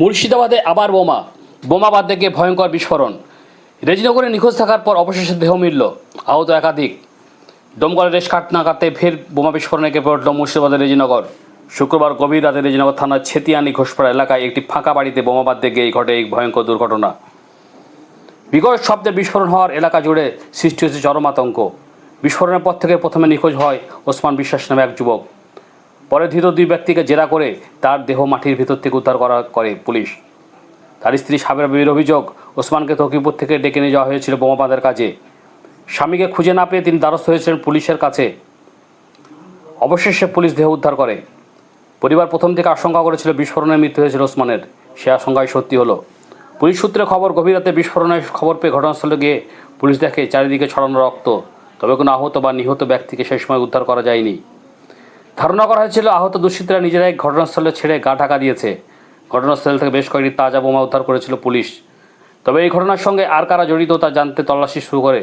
মুর্শিদাবাদে আবার বোমা। বোমা বাদ থেকে ভয়ঙ্কর বিস্ফোরণ। রেজিনগরে নিখোঁজ থাকার পর অবশেষে দেহ মিলল। আহত একাধিক। দমকলের রেশ কাট না কাটতে ফের বোমা বিস্ফোরণে কেঁপে উঠল মুর্শিদাবাদের রেজিনগর। শুক্রবার গভীর রাতে রেজিনগর থানার ছেতিয়ানি ঘোষপাড়া এলাকায় একটি ফাঁকা বাড়িতে বোমা বাদ থেকে এই ঘটে এই ভয়ঙ্কর দুর্ঘটনা। বিকট শব্দের বিস্ফোরণ হওয়ার এলাকা জুড়ে সৃষ্টি হয়েছে চরম আতঙ্ক। বিস্ফোরণের পর থেকে প্রথমে নিখোঁজ হয় ওসমান বিশ্বাস নামে এক যুবক। পরে ধৃত দুই ব্যক্তিকে জেরা করে তার দেহ মাটির ভিতর থেকে উদ্ধার করা করে পুলিশ। তার স্ত্রী সাবের বিবির অভিযোগ ওসমানকে তকিপুর থেকে ডেকে নিয়ে যাওয়া হয়েছিল বোমা বাঁধের কাজে। স্বামীকে খুঁজে না পেয়ে তিনি দ্বারস্থ হয়েছিলেন পুলিশের কাছে। অবশেষে পুলিশ দেহ উদ্ধার করে। পরিবার প্রথম থেকে আশঙ্কা করেছিল বিস্ফোরণে মৃত্যু হয়েছিল ওসমানের। সে আশঙ্কায় সত্যি হলো। পুলিশ সূত্রে খবর, গভীর রাতে বিস্ফোরণের খবর পেয়ে ঘটনাস্থলে গিয়ে পুলিশ দেখে চারিদিকে ছড়ানো রক্ত। তবে কোনো আহত বা নিহত ব্যক্তিকে সেই সময় উদ্ধার করা যায়নি। ধারণা করা হয়েছিল আহত দুষ্কৃতীরা নিজেরাই ঘটনাস্থলে ছেড়ে গা ঢাকা দিয়েছে। ঘটনাস্থল থেকে বেশ কয়েকটি তাজা বোমা উদ্ধার করেছিল পুলিশ। তবে এই ঘটনার সঙ্গে আর কারা জড়িত তা জানতে তল্লাশি শুরু করে।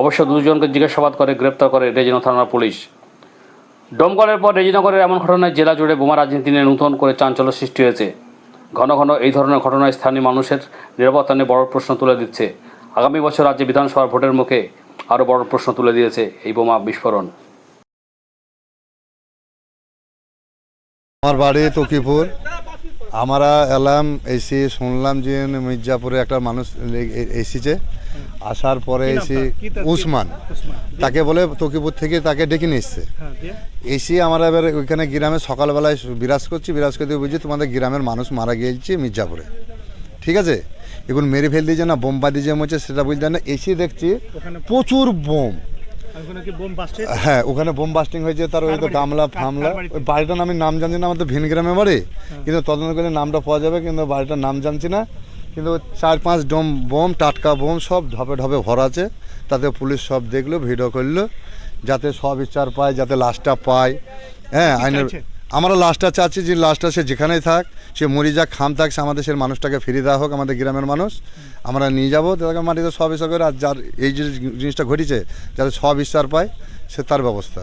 অবশ্য দুজনকে জিজ্ঞাসাবাদ করে গ্রেপ্তার করে রেজিনো থানার পুলিশ। দমকলের পর রেজিনগরের এমন ঘটনায় জেলা জুড়ে বোমা রাজনীতি নিয়ে নতুন করে চাঞ্চল্য সৃষ্টি হয়েছে। ঘন ঘন এই ধরনের ঘটনায় স্থানীয় মানুষের নিরাপত্তা নিয়ে বড় প্রশ্ন তুলে দিচ্ছে। আগামী বছর রাজ্যে বিধানসভার ভোটের মুখে আরও বড় প্রশ্ন তুলে দিয়েছে এই বোমা বিস্ফোরণ। আমার বাড়ি তকিপুর। আমরা এলাম এসে শুনলাম যে মির্জাপুরে একটা মানুষ এসেছে। আসার পরে এসে উসমান। তাকে বলে তকিপুর থেকে তাকে ডেকে নিয়ে এসছে। এসে আমরা এবার ওইখানে গ্রামে সকালবেলায় বিরাজ করছি। বিরাজ করতে বুঝি তোমাদের গ্রামের মানুষ মারা গিয়েছে মির্জাপুরে। ঠিক আছে? এখন মেরে ফেল দিয়েছে না বোম বাদি যে মরছে সেটা বুঝতে না। এসি দেখছি প্রচুর বোম। হ্যাঁ ওখানে বোম বাস্টিং হয়েছে তার ওই তো গামলা ফামলা। ওই বাড়িটার আমি নাম জানছি না আমাদের ভিনগ্রামে বাড়ি। হ্যাঁ। কিন্তু তদন্ত করে নামটা পাওয়া যাবে কিন্তু বাড়িটার নাম জানছি না। কিন্তু চার পাঁচ ডোম বোম টাটকা বোম সব ঢপে ঢপে ভরা আছে। তাতে পুলিশ সব দেখল ভিডিও করল যাতে সব বিচার পায় যাতে লাশটা পায়। হ্যাঁ আইনের? আমরা লাশটা চাচ্ছি যে লাশটা সে যেখানেই থাক সে মরি যাক খাম থাক সে আমাদের সে মানুষটাকে ফিরিয়ে দেওয়া হোক আমাদের গ্রামের মানুষ। আমরা নিয়ে যাব তাকে মাটিতে সব করে আর যার এই যে জিনিসটা ঘটেছে যাতে সব বিচার পায় সে তার ব্যবস্থা।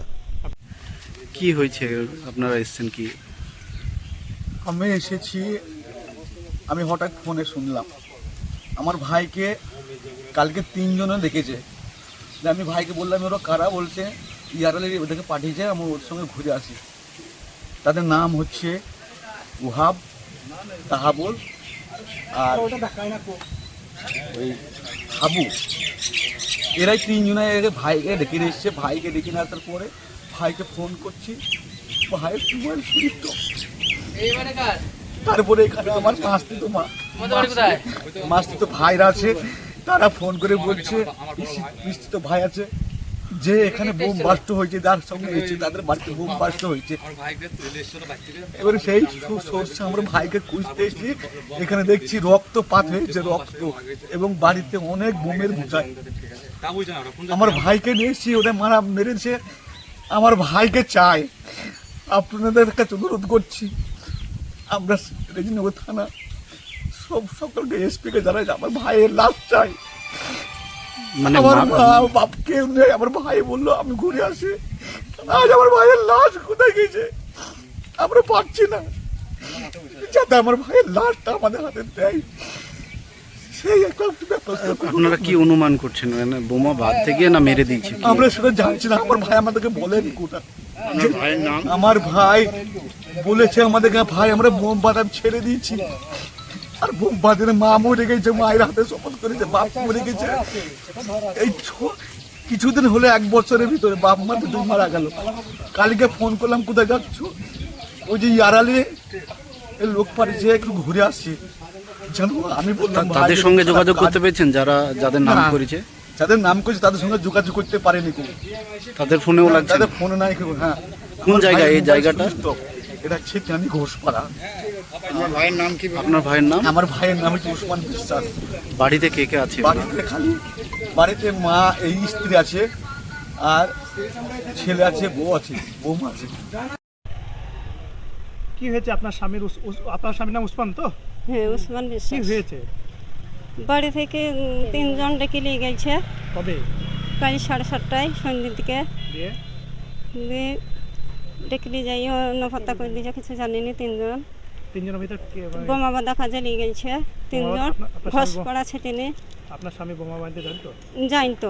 কি হয়েছে? আপনারা এসেছেন কি? আমি এসেছি আমি হঠাৎ ফোনে শুনলাম। আমার ভাইকে কালকে তিনজনে দেখেছে। যে আমি ভাইকে বললাম ওরা কারা? বলছে ইয়ারালি ওদেরকে পাঠিয়েছে আমি ওর সঙ্গে ঘুরে আসি। তাদের নাম হচ্ছে উহাব তাহাবুল আর ওই হাবু। এরাই তিনজনে এর ভাইকে ডেকে নিয়ে এসছে। ভাইকে ডেকে নিয়ে আসার পরে ভাইকে ফোন করছি। ভাইয়ের মোবাইল অফ তারপরে এখানে আমার মাস্তি তো মা মাস্তি তো ভাইরা আছে। তারা ফোন করে বলছে মিষ্টি তো ভাই আছে। যে এখানে বোম বাস্ট হয়েছে, যার সঙ্গে এসেছে তাদের বাড়িতে বোম বাস্ট হয়েছে। এবারে সেই সোর্সে আমরা ভাইকে খুঁজতে এসেছি। এখানে দেখছি রক্তপাত হয়েছে, রক্ত। এবং বাড়িতে অনেক বোমের বুঝাই আমার ভাইকে নিয়ে এসেছি ওটা মারা মেরেছে। আমার ভাইকে চাই। আপনাদের কাছে অনুরোধ করছি, আমরা রেজিনগর থানা সব সকলকে, এসপিকে জানাই আমার ভাইয়ের লাভ চাই। মানে আমার মা- মা বাপ কেউ নেই আমার ভাই বলল আমি ঘুরে আসি। আজ আমার ভাইয়ের লাশ কোথায় গেছে আমরা পাচ্ছি না। যাতে আমার ভাইয়ের লাশটা আমাদের হাতে দেয়। আপনারা কি অনুমান করছেন? মানে বোমা বাদ থেকে না মেরে দিয়েছে? আমরা সেটা জানছি না। আমার ভাই আমাদেরকে বলেনি কোটা আমার ভাই বলেছে আমাদেরকে ভাই আমরা বোম বাদাম ছেড়ে দিয়েছি। আর বোম বাদের মা মরে গেছে মায়ের হাতে শপথ করেছে বাপ মরে গেছে। এই কিছুদিন হলে এক বছরের ভিতরে বাপ মা দুটো মারা গেল। কালকে ফোন করলাম কোথায় যাচ্ছ? ওই যে ইয়ারালে এই লোক পাঠিয়েছে একটু ঘুরে আসছি। জানো আমি বললাম তাদের সঙ্গে যোগাযোগ করতে পেরেছেন যারা যাদের নাম করেছে? যাদের নাম করেছে তাদের সঙ্গে যোগাযোগ করতে পারেনি কেউ। তাদের ফোনেও লাগছে? তাদের ফোনে নাই কেউ হ্যাঁ। কোন জায়গায় এই জায়গাটা? এটা হচ্ছে জানি ঘোষপাড়া। আপনার ভাইয়ের নাম? আমার ভাইয়ের নাম হচ্ছে উসমান বিশ্বাস। বাড়িতে কে কে আছে বাড়িতে খালি বাড়িতে মা এই স্ত্রী আছে আর ছেলে আছে বউ আছে বৌমা আছে। কি হয়েছে আপনার স্বামীর আপনার স্বামীর নাম উসমান তো? হ্যাঁ উসমান কি হয়েছে? বাড়ি থেকে তিনজন ডেকে নিয়ে গেছে। কবে? কাল সাড়ে সাতটায় সন্ধ্যের দিকে। দিয়ে নিয়ে যাই নফত্তা করে দিয়েছে কিছু জানিনি তিনজন। তিনজনের ভিতর বোমা বাঁধা কাজে নিয়ে গেছে। তিনজন। ঘষ পড়া ছেটে আপনার স্বামী বোমা বাঁধতে জানতো জানতো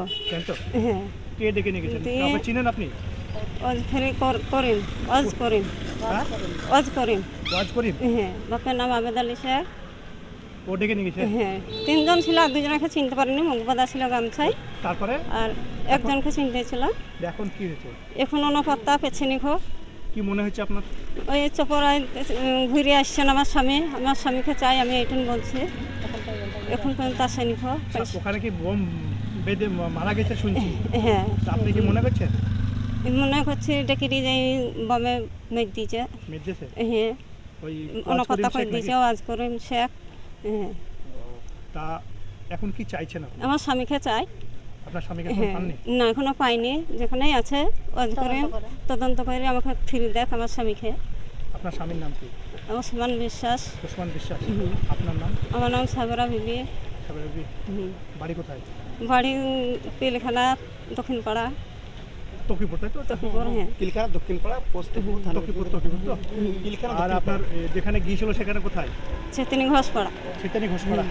হ্যাঁ। কে ডেকে নিয়ে গেছেন? আপনি চিনেন আপনি? অজ ফেরে করিম। অজ করিম। হ্যাঁ? অজ ওয়াজ করিম? হ্যাঁ। বাপের নাম আবেদ আলী শেখ। ও ডেকে নিয়ে গেছে হ্যাঁ। তিনজন ছিল আর দুজনকে চিনতে পারিনি। মুখ বাঁধা ছিল গামছাই তারপরে? আর একজনকে চিনতে ছিল। এখন কি হয়েছে? এখন অনপত্তা পেছনে খো কি মনে হচ্ছে আপনার? ওই চপরায় ঘুরে আসছেন আমার স্বামী। আমার স্বামীকে চাই আমি এইটুন বলছি। এখন পর্যন্ত আসেনি ওখানে কি বোম বেঁধে মারা গেছে শুনছি? হ্যাঁ। আপনি কি মনে করছেন? মনে করছি ডেকে দিয়ে যাই বমে মেঘ দিয়েছে। হ্যাঁ। ওই অনপত্তা করে দিয়েছে? আজ করিম শেখ। হ্যাঁ। তা এখন কি চাইছেন আমার স্বামীকে চাই। আপনার স্বামীকে এখন হ্যাঁ। পাননি? না এখনও পাইনি। যেখানেই আছে তদন্ত করে আমাকে ফিরে দেখ আমার স্বামীকে। আপনার স্বামীর নাম কি? আমার সমান বিশ্বাস। ওসমান বিশ্বাস। আপনার নাম? আমার নাম সাবরা বিবি। সাবের বি। হুম। বাড়ি কোথায়? বাড়ি পিলখানা দক্ষিণ পাড়া তকিপুর তাই তো? তকিপুর হ্যাঁ। কিলখানা দক্ষিণ পাড়া পোস্ট তকিপুর তকিপুর তো? আর আপনার যেখানে গিয়েছিল সেখানে কোথায়? চেতনি ঘোষ পাড়া ঘোষপাড়া।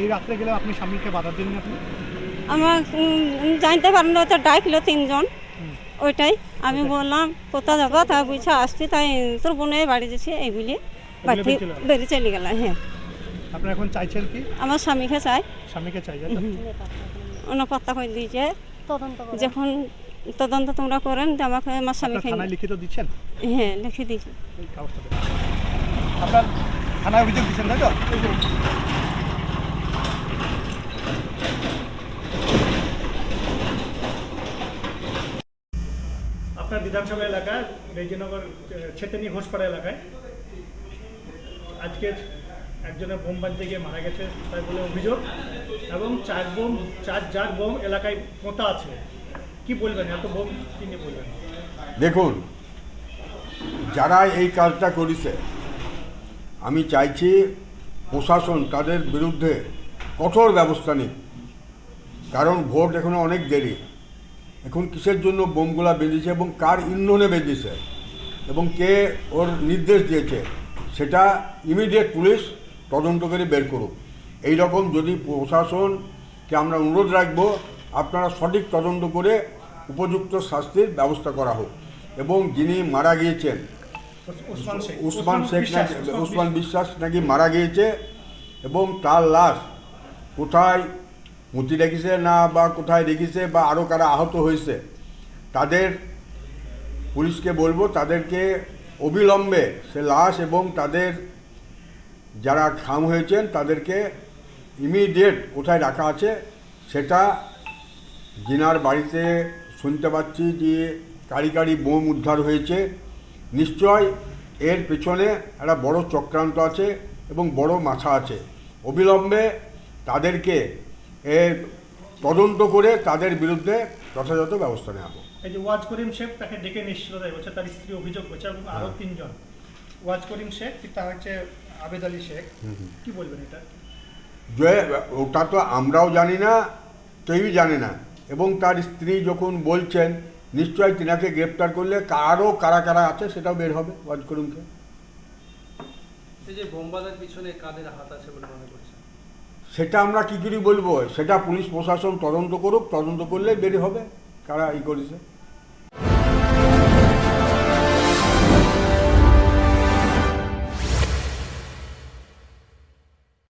এই রাত্রে গেলে আপনি স্বামীকে বাধা দিলেন আপনি? আমার জানতে পারেন তো ডাকলো তিনজন। ওইটাই। আমি বললাম কোথা যাব? তা বুঝছে আসছি তাই তোর বোনে বাড়ি যাচ্ছে এই বলে বাড়ি বেরিয়ে চলে গেল? বেরিয়ে চলে গেল হ্যাঁ। আপনারা এখন চাইছেন কি? আমার স্বামীকে চাই। স্বামীকে চাই তাই তো? অনপত্তা করে দিয়েছে? যখন তদন্ত তোমরা করেন তো আমাকে আমার স্বামীকে লিখিত দিচ্ছেন? হ্যাঁ লিখে দিয়েছে। আপনার থানায় অভিযোগ দিচ্ছেন তাই তো? আপনার বিধানসভা এলাকায় বেজিনগর ছেতেনি ঘোষপাড়া এলাকায়। আজকে একজনের বোম বাঁধতে গিয়ে মারা গেছে, তাই বলে অভিযোগ। এবং চার বোম, চার জার বোম এলাকায় পোঁতা আছে। কি বলবেন? এত বোম তিনি বলবেন? দেখুন, যারা এই কাজটা করেছে, আমি চাইছি প্রশাসন তাদের বিরুদ্ধে কঠোর ব্যবস্থা নিক। কারণ ভোট এখনও অনেক দেরি। এখন কিসের জন্য বোমগুলা বেঁধেছে এবং কার ইন্ধনে বেঁধেছে? এবং কে ওর নির্দেশ দিয়েছে? সেটা ইমিডিয়েট পুলিশ তদন্ত করে বের করুক। এই রকম যদি প্রশাসনকে আমরা অনুরোধ রাখব আপনারা সঠিক তদন্ত করে উপযুক্ত শাস্তির ব্যবস্থা করা হোক। এবং যিনি মারা গিয়েছেন উসমান শেখ। উসমান নাকি উসমান উসমান বিশ্বাস নাকি মারা গিয়েছে এবং তার লাশ কোথায় মুতি রেখেছে না বা কোথায় রেখেছে বা আরও কারা আহত হয়েছে তাদের পুলিশকে বলব, তাদেরকে অবিলম্বে সে লাশ এবং তাদের যারা খাম হয়েছেন, তাদেরকে ইমিডিয়েট কোথায় রাখা আছে, সেটা জিনার বাড়িতে শুনতে পাচ্ছি যে কারি কারি বোম উদ্ধার হয়েছে। নিশ্চয় এর পেছনে একটা বড় চক্রান্ত আছে এবং বড় মাথা আছে। অবিলম্বে তাদেরকে এর তদন্ত করে তাদের বিরুদ্ধে যথাযথ ব্যবস্থা নেওয়া হোক। এই যে ওয়াজ করিম শেখ তাকে ডেকে নিশ্চিত দেয় বলছে তার স্ত্রী অভিযোগ করছে এবং আরও তিনজন। ওয়াজ করিম শেখ তার হচ্ছে আবেদ আলী শেখ? কি বলবেন এটা? যে ওটা তো আমরাও জানি না কেউই জানে না। এবং তার স্ত্রী যখন বলছেন নিশ্চয়ই তিনাকে গ্রেপ্তার করলে কারও কারা কারা আছে সেটাও বের হবে ওয়াজ করুনকে এই যে বোমবাদের পিছনে কাদের হাত আছে বলে মনে করছেন? সেটা আমরা কী করে বলব? সেটা পুলিশ প্রশাসন তদন্ত করুক, তদন্ত করলে বের হবে, কারা ই করেছে।